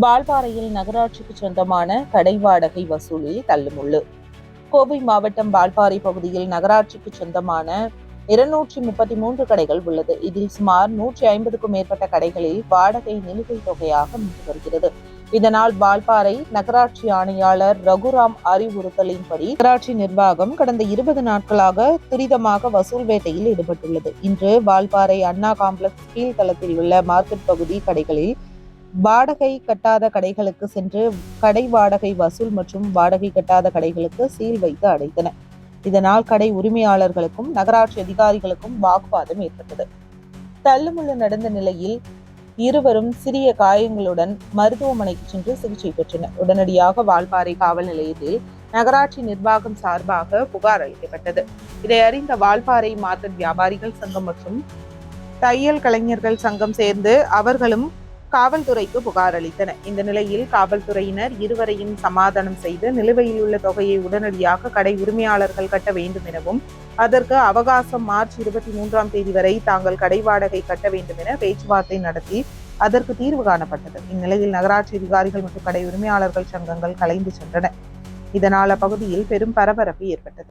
பால்பாறையில் நகராட்சிக்கு சொந்தமான கடை வாடகை வசூலில் தள்ளுமுள்ளு. கோவை மாவட்டம் பால்பாறை பகுதியில் நகராட்சிக்கு சொந்தமான இருநூற்றி முப்பத்தி மூன்று கடைகள் உள்ளது. இதில் சுமார் நூற்றி ஐம்பதுக்கும் மேற்பட்ட கடைகளில் வாடகை நிலுவைத் தொகையாக நின்று வருகிறது. இதனால் வால்பாறை நகராட்சி ஆணையாளர் ரகுராம் அறிவுறுத்தலின்படி நகராட்சி நிர்வாகம் கடந்த இருபது நாட்களாக துரிதமாக வசூல் வேட்டையில் ஈடுபட்டுள்ளது. இன்று வால்பாறை அண்ணா காம்ப்ளெக்ஸ் கீழ்த்தளத்தில் உள்ள மார்க்கெட் பகுதி கடைகளில் வாடகை கட்டாத கடைகளுக்கு சென்று கடை வாடகை வசூல் மற்றும் வாடகை கட்டாத கடைகளுக்கு சீல் வைத்து அடைத்தன. இதனால் கடை உரிமையாளர்களுக்கும் நகராட்சி அதிகாரிகளுக்கும் வாக்குவாதம் ஏற்பட்டது. தள்ளுமுள்ளு நடந்த நிலையில் இருவரும் சிறிய காயங்களுடன் மருத்துவமனைக்கு சென்று சிகிச்சை பெற்றனர். உடனடியாக வால்பாறை காவல் நிலையத்தில் நகராட்சி நிர்வாகம் சார்பாக புகார் அளிக்கப்பட்டது. இதை அறிந்த வால்பாறை மார்க்கெட் வியாபாரிகள் சங்கம் மற்றும் தையல் கலைஞர்கள் சங்கம் சேர்ந்து அவர்களும் காவல்துறைக்கு புகார் அளித்தனர் இந்த நிலையில் காவல்துறையினர் இருவரையும் சமாதானம் செய்து நிலுவையில் உள்ள தொகையை உடனடியாக கடை உரிமையாளர்கள் கட்ட வேண்டும் எனவும் அதற்கு அவகாசம் மார்ச் இருபத்தி மூன்றாம் தேதி வரை தாங்கள் கடை வாடகை கட்ட வேண்டும் என பேச்சுவார்த்தை நடத்தி அதற்கு தீர்வு காணப்பட்டது. இந்நிலையில் நகராட்சி அதிகாரிகள் மற்றும் கடை உரிமையாளர்கள் சங்கங்கள் கலைந்து சென்றன. இதனால் அப்பகுதியில் பெரும் பரபரப்பு ஏற்பட்டது.